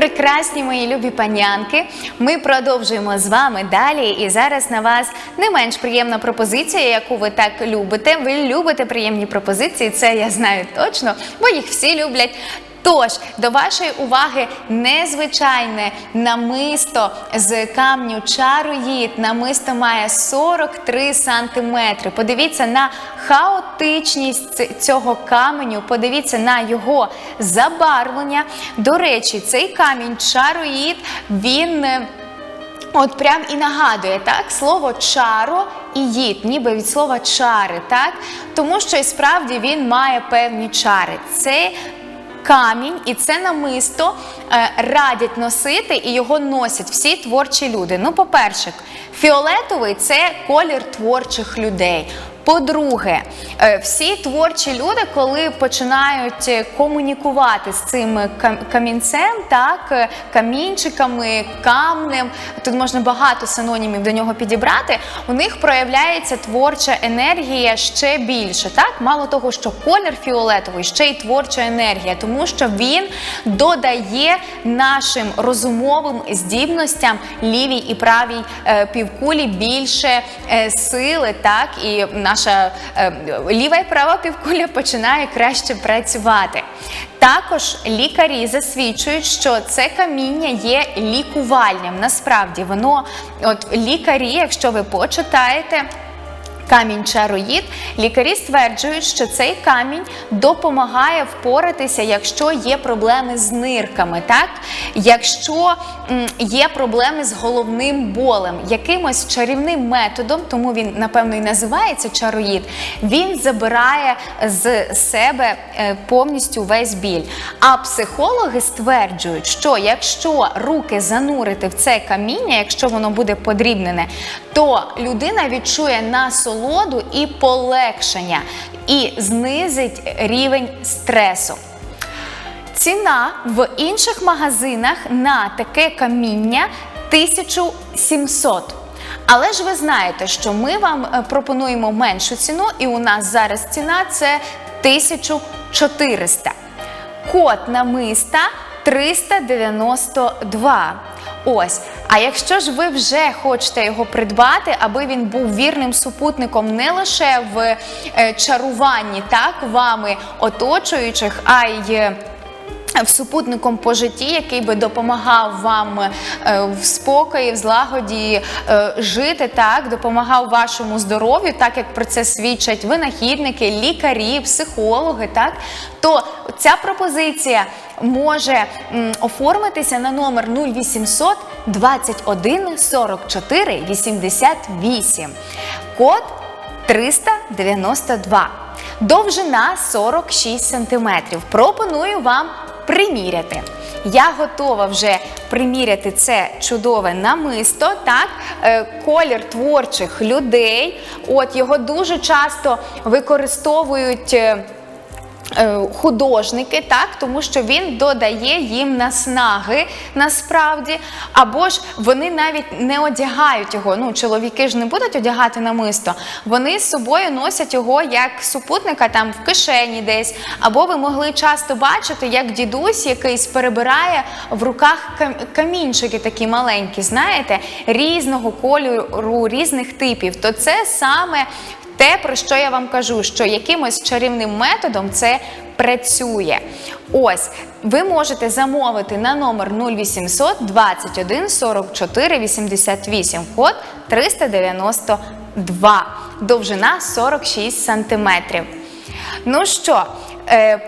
прекрасні мої любі панянки. Ми продовжуємо з вами далі. І зараз на вас не менш приємна пропозиція, яку ви так любите. Ви любите приємні пропозиції, це я знаю точно, бо їх всі люблять. Тож до вашої уваги незвичайне намисто з камню чароїд. Намисто має 43 сантиметри. Подивіться на хаотичність цього каменю, подивіться на його забарвлення. До речі, цей камінь чароїд, він. е, От прям і нагадує так слово чаро і їд, ніби від слова чари, так тому що і справді він має певні чари. Це камінь і це намисто е, радять носити і його носять всі творчі люди. Ну, по-перше, фіолетовий це колір творчих людей. По-друге, е, всі творчі люди, коли починають е, комунікувати з цим кам- камінцем, так, е, камінчиками, камнем, тут можна багато синонімів до нього підібрати, у них проявляється творча енергія ще більше. Так? Мало того, що колір фіолетовий, ще й творча енергія, тому що він додає нашим розумовим здібностям лівій і правій е, півкулі більше е, сили, так, і наша е, ліва і права півкуля починає краще працювати. Також лікарі засвідчують, що це каміння є лікувальним. Насправді воно, от лікарі, якщо ви почитаєте. Камінь чароїд, лікарі стверджують, що цей камінь допомагає впоратися, якщо є проблеми з нирками, так? Якщо є проблеми з головним болем, якимось чарівним методом, тому він, напевно, і називається чароїд, він забирає з себе е, повністю весь біль. А психологи стверджують, що якщо руки занурити в це каміння, якщо воно буде подрібнене, то людина відчує насолоду і полегшення і знизить рівень стресу. Ціна в інших магазинах на таке каміння 1700. Але ж ви знаєте, що ми вам е, пропонуємо меншу ціну, і у нас зараз ціна це 1400. Код намиста 392. Ось. А якщо ж ви вже хочете його придбати, аби він був вірним супутником не лише в е, чаруванні так вами оточуючих, а й е, супутником по житті, який би допомагав вам е, в спокої, в злагоді е, жити, так, допомагав вашому здоров'ю, так як про це свідчать винахідники, лікарі, психологи, так, то ця пропозиція може оформитися на номер 0800 21 44 88. Код 392. Довжина 46 см. Пропоную вам приміряти. Я готова вже приміряти це чудове намисто, так, е, колір творчих людей. От його дуже часто використовують. Е, Художники, так, тому що він додає їм наснаги насправді, або ж вони навіть не одягають його. Ну, чоловіки ж не будуть одягати намисто. Вони з собою носять його як супутника там в кишені десь. Або ви могли часто бачити, як дідусь якийсь перебирає в руках камінчики такі маленькі, знаєте, різного кольору, різних типів. То це саме те, про що я вам кажу, що якимось чарівним методом це працює. Ось, ви можете замовити на номер 0800 21 44 88, код 392, довжина 46 сантиметрів. Ну що,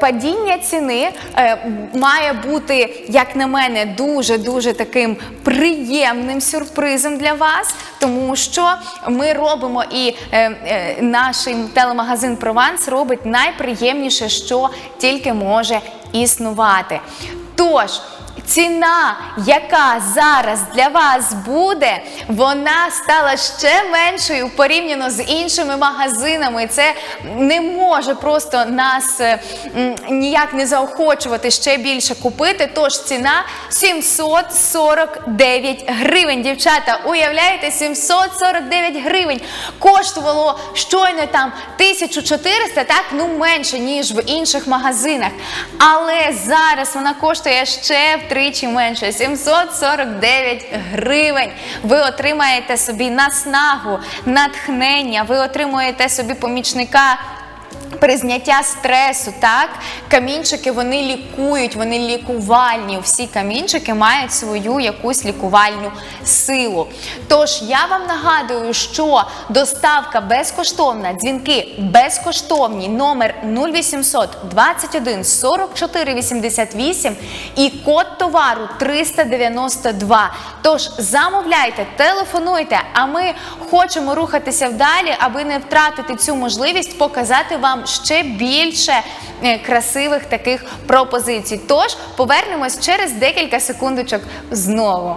падіння ціни е, має бути, як на мене, дуже-дуже таким приємним сюрпризом для вас, тому що ми робимо і е, е, наш телемагазин Прованс робить найприємніше, що тільки може існувати. Тож. Ціна, яка зараз для вас буде, вона стала ще меншою порівняно з іншими магазинами. Це не може просто нас е, ніяк не заохочувати ще більше купити. Тож ціна 749 гривень. Дівчата, уявляєте, 749 гривень коштувало щойно там 1400, так ну менше ніж в інших магазинах. Але зараз вона коштує ще в втричі менше 749 гривень. Ви отримаєте собі наснагу, натхнення, ви отримуєте собі помічника. При зняття стресу, так, камінчики вони лікують, вони лікувальні. Всі камінчики мають свою якусь лікувальну силу. Тож я вам нагадую, що доставка безкоштовна, дзвінки безкоштовні, номер 0800 21 44 88 і код товару 392. Тож замовляйте, телефонуйте, а ми хочемо рухатися вдалі, аби не втратити цю можливість показати вам ще більше е, красивих таких пропозицій. Тож повернемось через декілька секундочок знову.